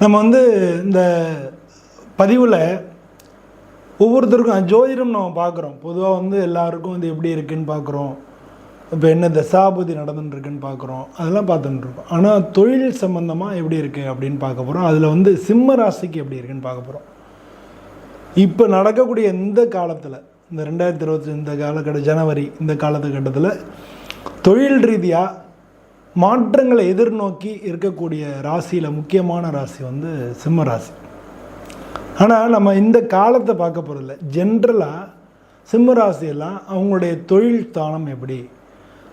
நம்ம வந்து இந்த பதிவில் ஒவ்வொருத்தருக்கும் ஜோதிடம் நம்ம பார்க்குறோம். பொதுவாக வந்து எல்லாருக்கும் இது எப்படி இருக்குன்னு பார்க்குறோம். இப்போ என்ன தசாபதி நடந்துன்னு இருக்குன்னு பார்க்குறோம். அதெல்லாம் பார்த்துட்டு இருக்கோம். ஆனால் தொழில் சம்மந்தமாக எப்படி இருக்குது அப்படின்னு பார்க்க போகிறோம் அதில் வந்து சிம்ம ராசிக்கு எப்படி இருக்குன்னு பார்க்க போகிறோம் இப்போ நடக்கக்கூடிய இந்த காலத்தில் இந்த ரெண்டாயிரத்தி இருபத்தி இந்த காலகட்ட ஜனவரி இந்த காலகட்டத்தில் தொழில் ரீதியாக மாற்றங்களை எதிர்நோக்கி இருக்கக்கூடிய ராசியில் முக்கியமான ராசி வந்து சிம்ம ராசி. ஆனால் நம்ம இந்த காலத்தை பார்க்க போகிறதில்ல ஜென்ரலாக சிம்ம ராசியெல்லாம் அவங்களுடைய தொழில் ஸ்தானம் எப்படி?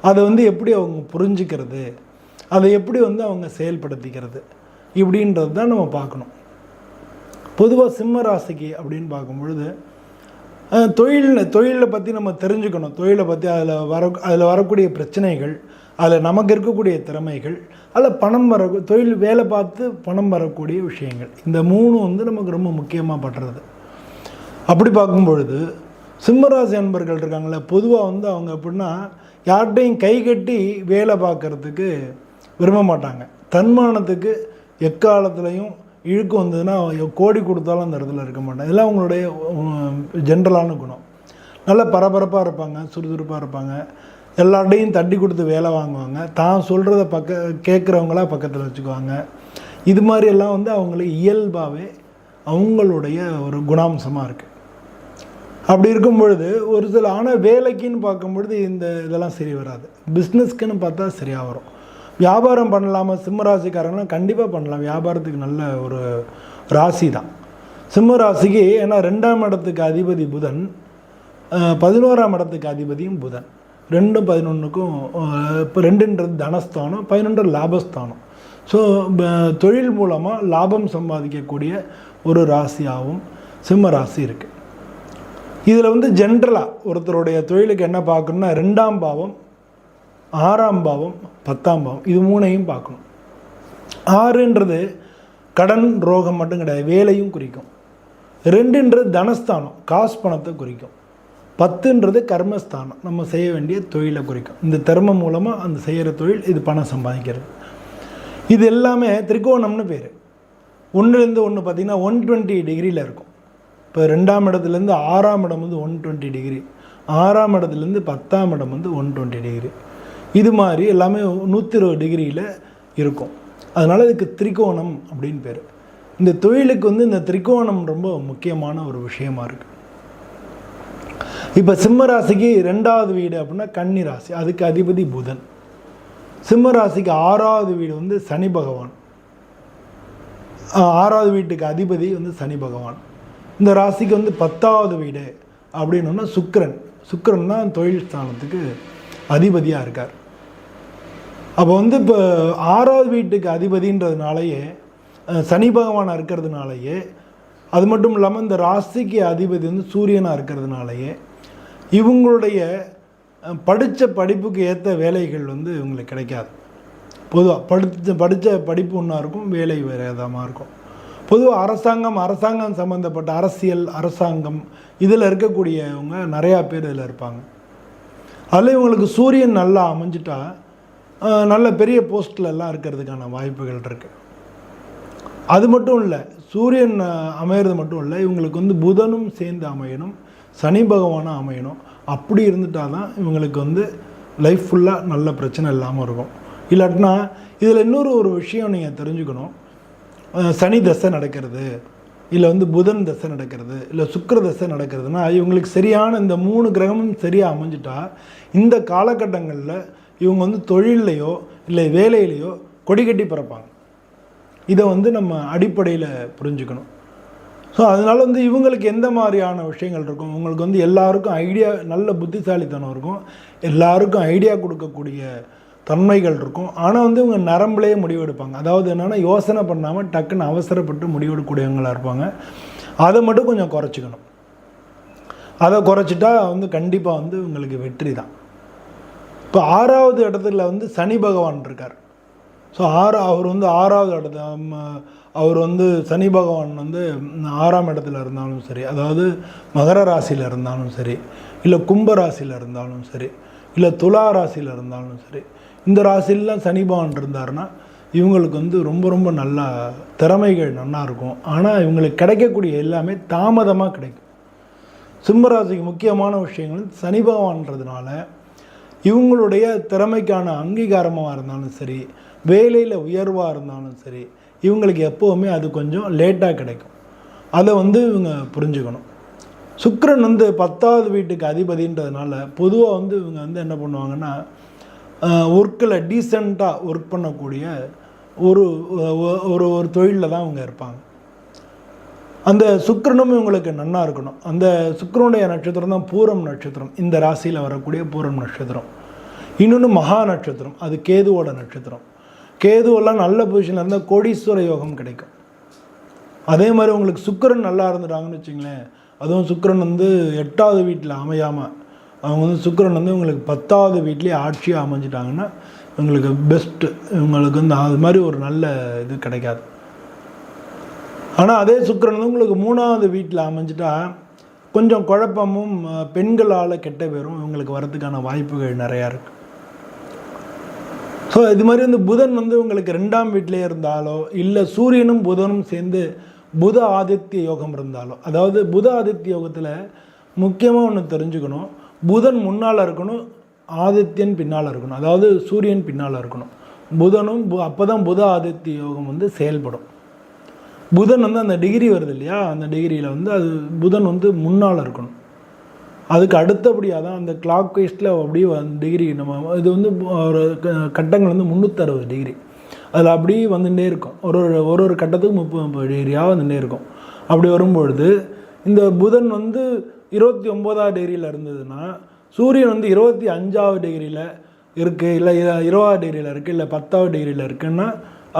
அதை வந்து எப்படி அவங்க புரிஞ்சுக்கிறது? அதை எப்படி வந்து அவங்க செயல்படுத்திக்கிறது? இப்படின்றது தான் நம்ம பார்க்கணும். பொதுவாக சிம்ம ராசிக்கு அப்படின்னு பார்க்கும் பொழுது தொழில் தொழிலை பற்றி நம்ம தெரிஞ்சுக்கணும். தொழிலை பற்றி அதில் வர அதில் வரக்கூடிய பிரச்சனைகள் அதில் நமக்கு இருக்கக்கூடிய திறமைகள் அதில் பணம் வர தொழில் வேலை பார்த்து பணம் வரக்கூடிய விஷயங்கள். இந்த மூணு வந்து நமக்கு ரொம்ப முக்கியமாக படுறது அப்படி பார்க்கும் பொழுது சிம்மராசி அன்பர்கள் இருக்காங்களே பொதுவாக வந்து அவங்க எப்படின்னா யார்கிட்டையும் கை கட்டி வேலை பார்க்கறதுக்கு விரும்ப மாட்டாங்க. தன்மானத்துக்கு எக்காலத்துலேயும் இழுக்கு வந்ததுன்னா கோடி கொடுத்தாலும் அந்த இடத்துல இருக்க மாட்டேன். இதெல்லாம் அவங்களுடைய ஜென்ரலான குணம். நல்ல பரபரப்பாக இருப்பாங்க சுறுசுறுப்பாக இருப்பாங்க. எல்லார்டையும் தட்டி கொடுத்து வேலை வாங்குவாங்க. தான் சொல்கிறத பக்க கேட்குறவங்களா பக்கத்தில் வச்சுக்குவாங்க. இது மாதிரி எல்லாம் வந்து அவங்களுக்கு இயல்பாகவே அவங்களுடைய ஒரு குணாம்சமாக இருக்குது அப்படி இருக்கும் பொழுது ஒரு சில ஆனால் வேலைக்குன்னு பார்க்கும் பொழுது இந்த இதெல்லாம் சரி வராது. பிஸ்னஸ்க்குன்னு பார்த்தா சரியாக வரும். வியாபாரம் பண்ணலாமா? சிம்ம ராசிக்காரங்களாம் கண்டிப்பாக பண்ணலாம். வியாபாரத்துக்கு நல்ல ஒரு ராசி தான். சிம்ம ராசிக்கு ஏன்னா ரெண்டாம் இடத்துக்கு அதிபதி புதன் பதினோராம் இடத்துக்கு அதிபதியும் புதன். ரெண்டும் பதினொன்றுக்கும் இப்போ ரெண்டுன்றது தனஸ்தானம் பதினொன்று லாபஸ்தானம். ஸோ தொழில் மூலமாக லாபம் சம்பாதிக்கக்கூடிய ஒரு ராசியாகவும் சிம்ம ராசி இருக்குது இதில் வந்து ஜென்ரலாக ஒருத்தருடைய தொழிலுக்கு என்ன பார்க்கணுன்னா ரெண்டாம் பாவம் ஆறாம் பாவம் பத்தாம் பாவம் இது மூணையும் பார்க்கணும். ஆறுன்றது கடன் ரோகம் மட்டும் கிடையாது வேலையும் குறிக்கும். ரெண்டுன்றது தனஸ்தானம் காசு பணத்தை குறிக்கும். பத்துன்றது கர்மஸ்தானம் நம்ம செய்ய வேண்டிய தொழிலை குறிக்கும். இந்த தர்மம் மூலமாக அந்த செய்கிற தொழில் இது பணம் சம்பாதிக்கிறது. இது எல்லாமே திரிகோணம்னு பேர். ஒன்றுலேருந்து ஒன்று பார்த்திங்கன்னா ஒன் டுவெண்ட்டி டிகிரியில் இருக்கும். இப்போ ரெண்டாம் இடத்துலேருந்து ஆறாம் இடம் வந்து ஒன் டுவெண்ட்டி டிகிரி ஆறாம் இடத்துலேருந்து பத்தாம் இடம் வந்து ஒன் டுவெண்ட்டி டிகிரி இது மாதிரி எல்லாமே நூற்றி இருபது டிகிரியில் இருக்கும். அதனால் இதுக்கு திரிகோணம் அப்படின்னு பேர். இந்த தொழிலுக்கு வந்து இந்த திரிகோணம் ரொம்ப முக்கியமான ஒரு விஷயமா இருக்குது இப்போ சிம்ம ராசிக்கு ரெண்டாவது வீடு அப்படின்னா கன்னி ராசி அதுக்கு அதிபதி புதன். சிம்ம ராசிக்கு ஆறாவது வீடு வந்து சனி பகவான். ஆறாவது வீட்டுக்கு அதிபதி வந்து சனி பகவான். இந்த ராசிக்கு வந்து பத்தாவது வீடு அப்படின்னோன்னா சுக்கிரன். சுக்கரன் தான் தொழில் ஸ்தானத்துக்கு அதிபதியாக இருக்கார். அப்போ வந்து இப்போ ஆறாவது வீட்டுக்கு அதிபதின்றதுனாலயே சனி பகவானாக இருக்கிறதுனாலயே அது மட்டும் இல்லாமல் இந்த ராசிக்கு அதிபதி வந்து சூரியனாக இருக்கிறதுனாலயே இவங்களுடைய படித்த படிப்புக்கு ஏற்ற வேலைகள் வந்து இவங்களுக்கு கிடைக்காது. பொதுவாக படித்த படித்த படிப்பு ஒன்றா இருக்கும் வேலை வேறு விதமாக இருக்கும். பொதுவாக அரசாங்கம் அரசாங்கம் சம்மந்தப்பட்ட அரசியல் அரசாங்கம் இதில் இருக்கக்கூடியவங்க நிறையா பேர் இதில் இருப்பாங்க. அதில் இவங்களுக்கு சூரியன் நல்லா அமைஞ்சிட்டா நல்ல பெரிய போஸ்ட்ல எல்லாம் இருக்கிறதுக்கான வாய்ப்புகள் இருக்குது அது மட்டும் இல்லை சூரியன் அமையிறது மட்டும் இல்லை இவங்களுக்கு வந்து புதனும் சேர்ந்து அமையணும் சனி பகவானும் அமையணும். அப்படி இருந்துட்டால் தான் இவங்களுக்கு வந்து லைஃப் ஃபுல்லாக நல்ல பிரச்சனை இல்லாமல் இருக்கும். இல்லாட்டினா இதில் இன்னொரு ஒரு விஷயம் நீங்கள் தெரிஞ்சுக்கணும். சனி தசை நடக்கிறது. இல்லை வந்து புதன் தசை நடக்கிறது இல்லை சுக்கர தசை நடக்கிறதுனா இவங்களுக்கு சரியான இந்த மூணு கிரகமும் சரியாக அமைஞ்சிட்டா இந்த காலகட்டங்களில் இவங்க வந்து தொழில்லையோ இல்லை வேலையிலையோ கொடி கட்டி பிறப்பாங்க. இதை வந்து நம்ம அடிப்படையில் புரிஞ்சுக்கணும். ஸோ அதனால் வந்து இவங்களுக்கு எந்த மாதிரியான விஷயங்கள் இருக்கும்? உங்களுக்கு வந்து எல்லாருக்கும் ஐடியா நல்ல புத்திசாலித்தனம் இருக்கும். எல்லாருக்கும் ஐடியா கொடுக்கக்கூடிய தன்மைகள் இருக்கும். ஆனால் வந்து இவங்க நரம்புலேயே முடிவெடுப்பாங்க அதாவது என்னென்னா யோசனை பண்ணாமல் டக்குன்னு அவசரப்பட்டு முடிவெடுக்கக்கூடியவங்களாக இருப்பாங்க. அதை மட்டும் கொஞ்சம் குறைச்சிக்கணும். அதை குறைச்சிட்டா வந்து கண்டிப்பாக வந்து உங்களுக்கு வெற்றி தான். இப்போ ஆறாவது இடத்துல வந்து சனி பகவான் இருக்கார். ஸோ ஆறு அவர் வந்து ஆறாவது இடத்துல ம, அவர் வந்து சனி பகவான் வந்து ஆறாம் இடத்துல இருந்தாலும் சரி அதாவது மகர ராசியில் இருந்தாலும் சரி இல்லை கும்ப ராசியில் இருந்தாலும் சரி இல்லை துலா ராசியில் இருந்தாலும் சரி இந்த ராசிலாம் சனி பகவான் இவங்களுக்கு வந்து ரொம்ப ரொம்ப நல்லா திறமைகள் நல்லா இருக்கும். ஆனால் இவங்களுக்கு கிடைக்கக்கூடிய எல்லாமே தாமதமாக கிடைக்கும். சிம்மராசிக்கு முக்கியமான விஷயங்கள் சனி பகவான்றதுனால இவங்களுடைய திறமைக்கான அங்கீகாரமாக இருந்தாலும் சரி வேலையில் உயர்வாக இருந்தாலும் சரி இவங்களுக்கு எப்போவுமே அது கொஞ்சம் லேட்டாக கிடைக்கும். அதை வந்து இவங்க புரிஞ்சுக்கணும். சுக்கரன் வந்து பத்தாவது வீட்டுக்கு அதிபதின்றதுனால பொதுவாக வந்து இவங்க வந்து என்ன பண்ணுவாங்கன்னா ஒர்க்கில் டீசெண்டாக ஒர்க் பண்ணக்கூடிய ஒரு ஒரு ஒரு தொழிலில் தான் அவங்க இருப்பாங்க. அந்த சுக்கரனும் இவங்களுக்கு நன்னா இருக்கணும். அந்த சுக்கரனுடைய நட்சத்திரம் தான் பூரம் நட்சத்திரம். இந்த ராசியில் வரக்கூடிய பூரம் நட்சத்திரம். இன்னொன்று மகா நட்சத்திரம். அது கேதுவோட நட்சத்திரம். கேதுவெல்லாம் நல்ல பொசிஷனில் இருந்தால் கோடீஸ்வர யோகம் கிடைக்கும். அதே மாதிரி உங்களுக்கு சுக்கிரன் நல்லா இருந்துட்டாங்கன்னு வச்சுங்களேன் அதுவும் சுக்கரன் வந்து எட்டாவது வீட்டில் அமையாமல் அவங்க வந்து சுக்கரன் வந்து உங்களுக்கு பத்தாவது வீட்லேயே ஆட்சியாக அமைஞ்சிட்டாங்கன்னா இவங்களுக்கு பெஸ்ட்டு இவங்களுக்கு வந்து அது மாதிரி ஒரு நல்ல இது கிடைக்காது. ஆனால் அதே சுக்கிரன் வந்து உங்களுக்கு மூணாவது வீட்டில் அமைஞ்சிட்டா கொஞ்சம் குழப்பமும் பெண்களால் கெட்ட பேரும் இவங்களுக்கு வரதுக்கான வாய்ப்புகள் நிறையா இருக்குது ஸோ இது மாதிரி வந்து புதன் வந்து உங்களுக்கு ரெண்டாம் வீட்டிலே இருந்தாலோ இல்லை சூரியனும் புதனும் சேர்ந்து புத ஆதித்ய யோகம் இருந்தாலோ அதாவது புத ஆதித்ய யோகத்தில் முக்கியமாக ஒன்று தெரிஞ்சுக்கணும். புதன் முன்னால் இருக்கணும் ஆதித்யன் பின்னால் இருக்கணும். அதாவது சூரியன் பின்னால் இருக்கணும். புதனும் அப்போ தான் புத ஆதித்ய யோகம் வந்து செயல்படும். புதன் வந்து அந்த டிகிரி வருது இல்லையா? அந்த டிகிரியில் வந்து அது புதன் வந்து முன்னால் இருக்கணும். அதுக்கு அடுத்தபடியாக தான் அந்த கிளாக் வைஸ்டில் அப்படியே அந்த டிகிரி நம்ம இது வந்து ஒரு க- கட்டங்கள் வந்து முந்நூற்றறுபது டிகிரி அதில் அப்படியே வந்துகிட்டே இருக்கும். ஒரு ஒரு ஒரு ஒரு கட்டத்துக்கு முப்பது முப்பது டிகிரியாக வந்துட்டே இருக்கும். அப்படி வரும்பொழுது இந்த புதன் வந்து இருபத்தி ஒம்போதாவது டிகிரியில் இருந்ததுன்னா சூரியன் வந்து இருபத்தி அஞ்சாவது டிகிரியில் இருக்குது இல்லை இருபதாவது டிகிரியில் இருக்குது இல்லை பத்தாவது டிகிரியில் இருக்குன்னா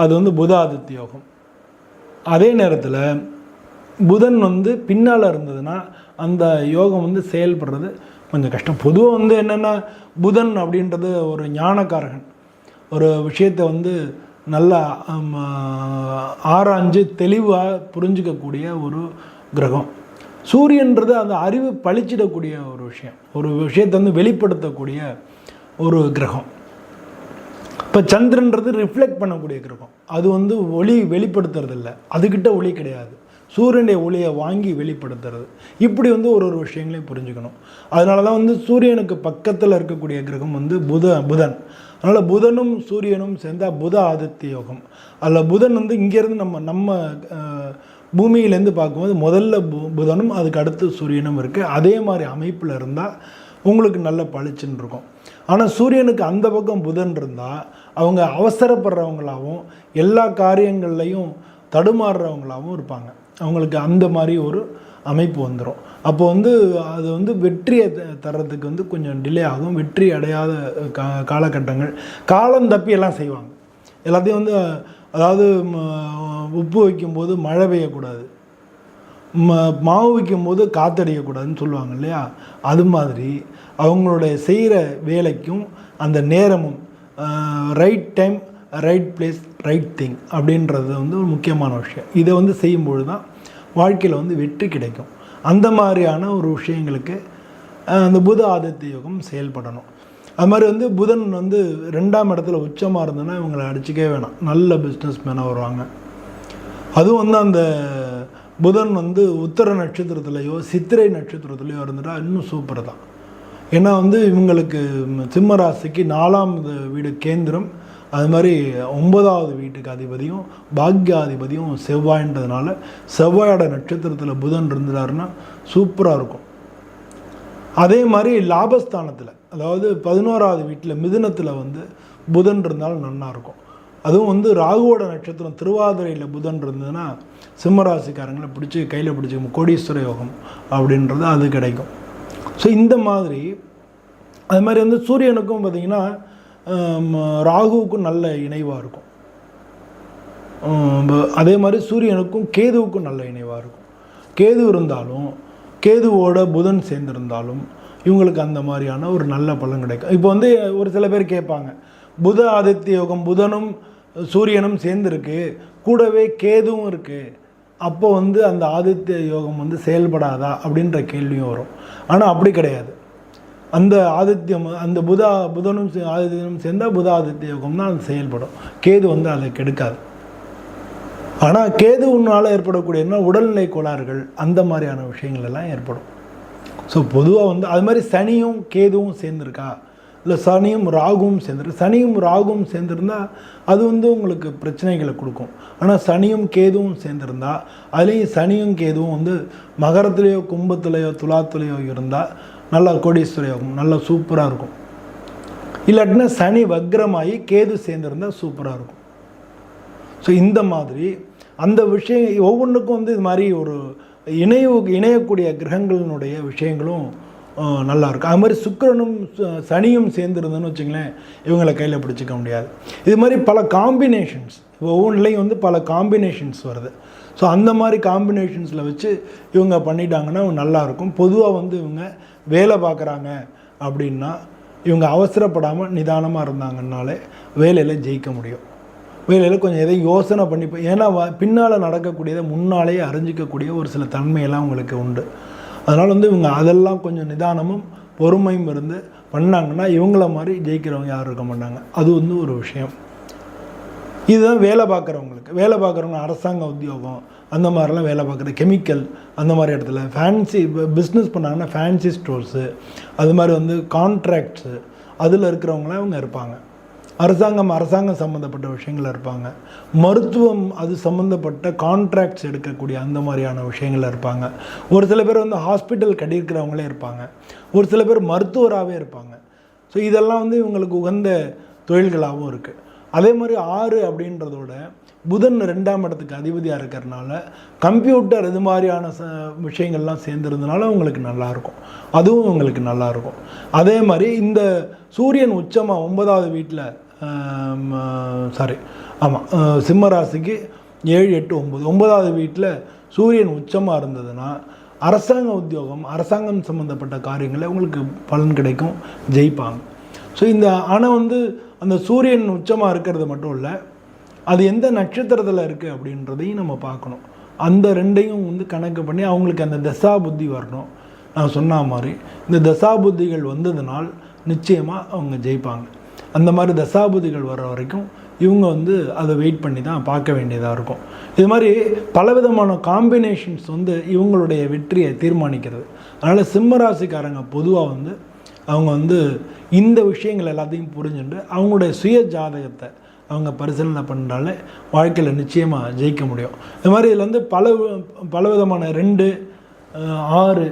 அது வந்து புத ஆதித்ய யோகம். அதே நேரத்தில் புதன் வந்து பின்னால் இருந்ததுன்னா அந்த யோகம் வந்து செயல்படுறது கொஞ்சம் கஷ்டம். பொதுவாக வந்து என்னென்னா புதன் அப்படின்றது ஒரு ஞானக்காரகன். ஒரு விஷயத்தை வந்து நல்லா ஆராய்ஞ்சு தெளிவாக புரிஞ்சிக்கக்கூடிய ஒரு கிரகம். சூரியன்றது அந்த அறிவு பழிச்சிடக்கூடிய ஒரு விஷயம். ஒரு விஷயத்தை வந்து வெளிப்படுத்தக்கூடிய ஒரு கிரகம். இப்போ சந்திரன்றது ரிஃப்ளெக்ட் பண்ணக்கூடிய கிரகம். அது வந்து ஒளி வெளிப்படுத்துறது இல்லை அதுக்கிட்ட ஒளி கிடையாது. சூரியனுடைய ஒளியை வாங்கி வெளிப்படுத்துறது. இப்படி வந்து ஒரு ஒரு விஷயங்களையும் புரிஞ்சுக்கணும். அதனால தான் வந்து சூரியனுக்கு பக்கத்தில் இருக்கக்கூடிய கிரகம் வந்து புத புதன். அதனால் புதனும் சூரியனும் சேர்ந்தால் புத ஆதித்ய யோகம். அதில் புதன் வந்து இங்கேருந்து நம்ம நம்ம பூமியிலேருந்து பார்க்கும்போது முதல்ல பு புதனும் அதுக்கு அடுத்து சூரியனும் இருக்குது அதே மாதிரி அமைப்பில் இருந்தால் உங்களுக்கு நல்ல பளிச்சுன்னு இருக்கும். ஆனால் சூரியனுக்கு அந்த பக்கம் புதன் இருந்தால் அவங்க அவசரப்படுறவங்களாகவும் எல்லா காரியங்கள்லையும் தடுமாறுறவங்களாகவும் இருப்பாங்க. அவங்களுக்கு அந்த மாதிரி ஒரு அமைப்பு வந்துடும் அப்போ வந்து அது வந்து வெற்றியை த- தர்றதுக்கு வந்து கொஞ்சம் டிலே ஆகும். வெற்றி அடையாத கா காலகட்டங்கள். காலம் தப்பி எல்லாம் செய்வாங்க. எல்லாத்தையும் வந்து அதாவது உப்பு வைக்கும்போது மழை பெய்யக்கூடாது. மாவு வைக்கும்போது காத்தடிக்கக்கூடாதுன்னு சொல்லுவாங்க இல்லையா? அது மாதிரி அவங்களுடைய செய்கிற வேலைக்கும் அந்த நேரமும் right time right place right thing அப்படின்றது வந்து ஒரு முக்கியமான விஷயம். இதை வந்து செய்யும்பொழுது தான் வாழ்க்கையில் வந்து வெற்றி கிடைக்கும். அந்த மாதிரியான ஒரு விஷயங்களுக்கு அந்த புத ஆதித்ய யோகம் செயல்படணும். அது மாதிரி வந்து புதன் வந்து ரெண்டாம் இடத்துல உச்சமாக இருந்ததுன்னா இவங்களை அடிச்சுக்கவே வேணாம். நல்ல பிஸ்னஸ் மேனாக வருவாங்க. அதுவும் வந்து அந்த புதன் வந்து உத்தர நட்சத்திரத்துலேயோ சித்திரை நட்சத்திரத்துலேயோ இருந்துட்டா இன்னும் சூப்பர் தான். ஏன்னா வந்து இவங்களுக்கு சிம்மராசிக்கு சிம்ம ராசிக்கு நாலாம் வீடு கேந்திரம். அது மாதிரி ஒன்பதாவது வீட்டுக்கு அதிபதியும் பாக்யாதிபதியும் செவ்வாயின்றதுனால செவ்வாயோட நட்சத்திரத்தில் புதன் இருந்தாருன்னா சூப்பராக இருக்கும். அதே மாதிரி லாபஸ்தானத்தில் அதாவது பதினோராவது வீட்டில் மிதுனத்தில் வந்து புதன் இருந்தாலும் நன்னா இருக்கும். அதுவும் வந்து ராகுவோட நட்சத்திரம் திருவாதிரையில் புதன் இருந்ததுன்னா சிம்மராசிக்காரங்களை பிடிச்சி கையில் பிடிச்சி கோடீஸ்வர யோகம் அப்படின்றது அது கிடைக்கும். ஸோ இந்த மாதிரி அது மாதிரி வந்து சூரியனுக்கும் பார்த்திங்கன்னா ராகுவுக்கும் நல்ல இணைவாக இருக்கும். அதே மாதிரி சூரியனுக்கும் கேதுவுக்கும் நல்ல இணைவாக இருக்கும். கேது இருந்தாலும் கேதுவோட புதன் சேர்ந்திருந்தாலும் இவங்களுக்கு அந்த மாதிரியான ஒரு நல்ல பலன் கிடைக்கும் இப்போ வந்து ஒரு சில பேர் கேட்பாங்க புத ஆதித்ய யோகம் புதனும் சூரியனும் சேர்ந்துருக்கு கூடவே கேதுவும் இருக்குது அப்போ வந்து அந்த ஆதித்ய யோகம் வந்து செயல்படாதா? அப்படின்ற கேள்வியும் வரும். ஆனால் அப்படி கிடையாது. அந்த ஆதித்யம் அந்த புதா புதனும் ஆதித்யனும் சேர்ந்தால் புத ஆதித்ய யோகம் தான் அது செயல்படும். கேது வந்து அதை கெடுக்காது. ஆனால் கேதுவுனால் ஏற்படக்கூடிய என்ன உடல்நிலை கோளாறுகள் அந்த மாதிரியான விஷயங்கள் எல்லாம் ஏற்படும். ஸோ பொதுவாக வந்து அது மாதிரி சனியும் கேதுவும் சேர்ந்துருக்கா? இல்லை சனியும் ராகுவும் சேர்ந்துருக்கு சனியும் ராகுவும் சேர்ந்துருந்தா அது வந்து உங்களுக்கு பிரச்சனைகளை கொடுக்கும். ஆனால் சனியும் கேதுவும் சேர்ந்துருந்தா அதுலேயும் சனியும் கேதுவும் வந்து மகரத்துலேயோ கும்பத்துலேயோ துலாத்துலேயோ இருந்தால் நல்லா கோடீஸ்வர நல்லா சூப்பராக இருக்கும். இல்லாட்டினா சனி வக்ரமாகி கேது சேர்ந்துருந்தா சூப்பராக இருக்கும். ஸோ இந்த மாதிரி அந்த விஷயம் ஒவ்வொன்றுக்கும் வந்து இது மாதிரி ஒரு இணைவு இணையக்கூடிய கிரகங்களினுடைய விஷயங்களும் நல்லாயிருக்கும் நல்லா இருக்கும் அது மாதிரி சுக்கரனும் ச- சனியும் சேர்ந்துருந்ததுன்னு வச்சுங்களேன் இவங்களை கையில் பிடிச்சிக்க முடியாது. இது மாதிரி பல காம்பினேஷன்ஸ் ஒவ்வொன்றுலையும் வந்து பல காம்பினேஷன்ஸ் வருது. ஸோ அந்த மாதிரி காம்பினேஷன்ஸில் வச்சு இவங்க பண்ணிட்டாங்கன்னா நல்லாயிருக்கும் பொதுவாக வந்து இவங்க வேலை பார்க்குறாங்க அப்படின்னா இவங்க அவசரப்படாமல் நிதானமாக இருந்தாங்கன்னாலே வேலையில் ஜெயிக்க முடியும். வேலையில் கொஞ்சம் எதையும் யோசனை பண்ணிப்போம் ஏன்னா வ- பின்னால் நடக்கக்கூடியதை முன்னாலேயே அறிஞ்சிக்கக்கூடிய ஒரு சில தன்மையெல்லாம் உங்களுக்கு உண்டு. அதனால் வந்து இவங்க அதெல்லாம் கொஞ்சம் நிதானமும் பொறுமையும் இருந்து பண்ணாங்கன்னா இவங்கள மாதிரி ஜெயிக்கிறவங்க யாரும் இருக்க மாட்டாங்க. அது வந்து ஒரு விஷயம். இதுதான் வேலை பார்க்குறவங்களுக்கு. வேலை பார்க்குறவங்க அரசாங்க உத்தியோகம் அந்த மாதிரிலாம் வேலை பார்க்குற கெமிக்கல் அந்த மாதிரி இடத்துல. ஃபேன்சி பிஸ்னஸ் பண்ணாங்கன்னா ஃபேன்சி ஸ்டோர்ஸு அது மாதிரி வந்து கான்ட்ராக்ட்ஸு அதில் இருக்கிறவங்களாம் இவங்க இருப்பாங்க. அரசாங்கம் அரசாங்கம் சம்மந்தப்பட்ட விஷயங்கள் இருப்பாங்க. மருத்துவம் அது சம்மந்தப்பட்ட கான்ட்ராக்ட்ஸ் எடுக்கக்கூடிய அந்த மாதிரியான விஷயங்கள் இருப்பாங்க. ஒரு சில பேர் வந்து ஹாஸ்பிட்டல் கட்டியிருக்கிறவங்களே இருப்பாங்க. ஒரு சில பேர் மருத்துவராகவே இருப்பாங்க. ஸோ இதெல்லாம் வந்து இவங்களுக்கு உகந்த தொழில்களாகவும் இருக்குது அதே மாதிரி ஆறு அப்படின்றதோட புதன் ரெண்டாம் இடத்துக்கு அதிபதியாக இருக்கிறனால கம்ப்யூட்டர் இது மாதிரியான ச விஷயங்கள்லாம் சேர்ந்துருந்தனால உங்களுக்கு நல்லாயிருக்கும் அதுவும் உங்களுக்கு நல்லாயிருக்கும் அதே மாதிரி இந்த சூரியன் உச்சமாக ஒன்பதாவது வீட்டில் சாரி ஆமாம் சிம்ம ராசிக்கு ஏழு எட்டு ஒம்பது ஒன்பதாவது வீட்டில் சூரியன் உச்சமாக இருந்ததுன்னா அரசாங்க உத்தியோகம் அரசாங்கம் சம்மந்தப்பட்ட காரியங்களில் உங்களுக்கு பலன் கிடைக்கும் ஜெயிப்பாங்க. ஸோ இந்த ஆனால் வந்து அந்த சூரியன் உச்சமாக இருக்கிறது மட்டும் இல்லை அது எந்த நட்சத்திரத்தில் இருக்குது அப்படின்றதையும் நம்ம பார்க்கணும். அந்த ரெண்டையும் வந்து கணக்கு பண்ணி அவங்களுக்கு அந்த தசா புத்தி வரணும். நான் சொன்ன மாதிரி இந்த தசா புத்திகள் வந்ததுனால் நிச்சயமாக அவங்க ஜெயிப்பாங்க. அந்த மாதிரி தசாபுதிகள் வர்ற வரைக்கும் இவங்க வந்து அதை வெயிட் பண்ணி தான் பார்க்க வேண்டியதாக இருக்கும். இது மாதிரி பலவிதமான காம்பினேஷன்ஸ் வந்து இவங்களுடைய வெற்றியை தீர்மானிக்கிறது. அதனால் சிம்மராசிக்காரங்க பொதுவாக வந்து அவங்க வந்து இந்த விஷயங்கள் எல்லாத்தையும் புரிஞ்சுட்டு அவங்களுடைய சுய ஜாதகத்தை அவங்க பரிசீலனை பண்ணுறாலே வாழ்க்கையில் நிச்சயமாக ஜெயிக்க முடியும். இது மாதிரி இதில் வந்து பல பலவிதமான ரெண்டு ஆறு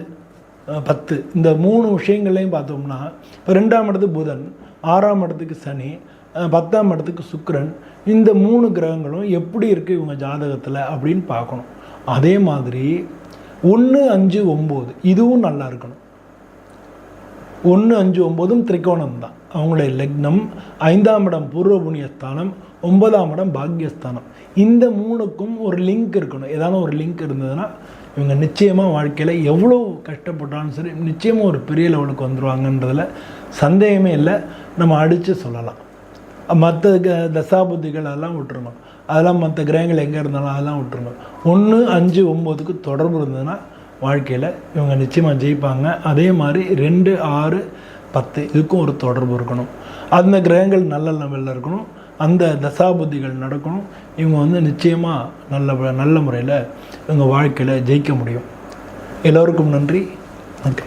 பத்து இந்த மூணு விஷயங்கள்லையும் பார்த்தோம்னா இப்போ ரெண்டாம் இடத்து புதன். ஆறாம் இடத்துக்கு சனி பத்தாம் இடத்துக்கு சுக்கரன் இந்த மூணு கிரகங்களும் எப்படி இருக்குது இவங்க ஜாதகத்தில் அப்படின்னு பார்க்கணும். அதே மாதிரி ஒன்று அஞ்சு ஒம்பது இதுவும் நல்லா இருக்கணும். ஒன்று அஞ்சு ஒம்போதும் திரிகோணம் தான். அவங்களுடைய லக்னம் ஐந்தாம் இடம் பூர்வ புண்ணியஸ்தானம் ஒன்பதாம் இடம் பாக்யஸ்தானம் இந்த மூணுக்கும் ஒரு லிங்க் இருக்கணும். ஏதாவது ஒரு லிங்க் இருந்ததுன்னா இவங்க நிச்சயமாக வாழ்க்கையில் எவ்வளோ கஷ்டப்பட்டாலும் சரி நிச்சயமாக ஒரு பெரிய லெவலுக்கு வந்துடுவாங்கன்றதில் சந்தேகமே இல்லை. நம்ம அடித்து சொல்லலாம். மற்ற க- தசாபுத்திகள் அதெல்லாம் விட்டுருங்க அதெல்லாம் மற்ற கிரகங்கள் எங்கே இருந்தாலும் அதெல்லாம் விட்டுருங்க ஒன்று அஞ்சு ஒம்போதுக்கு தொடர்பு இருந்ததுன்னா வாழ்க்கையில் இவங்க நிச்சயமாக ஜெயிப்பாங்க. அதே மாதிரி ரெண்டு ஆறு பத்து இதுக்கும் ஒரு தொடர்பு இருக்கணும். அந்த கிரகங்கள் நல்ல லெவலில் இருக்கணும். அந்த தசாபுத்திகள் நடக்கணும். இவங்க வந்து நிச்சயமாக நல்ல நல்ல முறையில் இவங்க வாழ்க்கையில் ஜெயிக்க முடியும். எல்லோருக்கும் நன்றி. நன்றி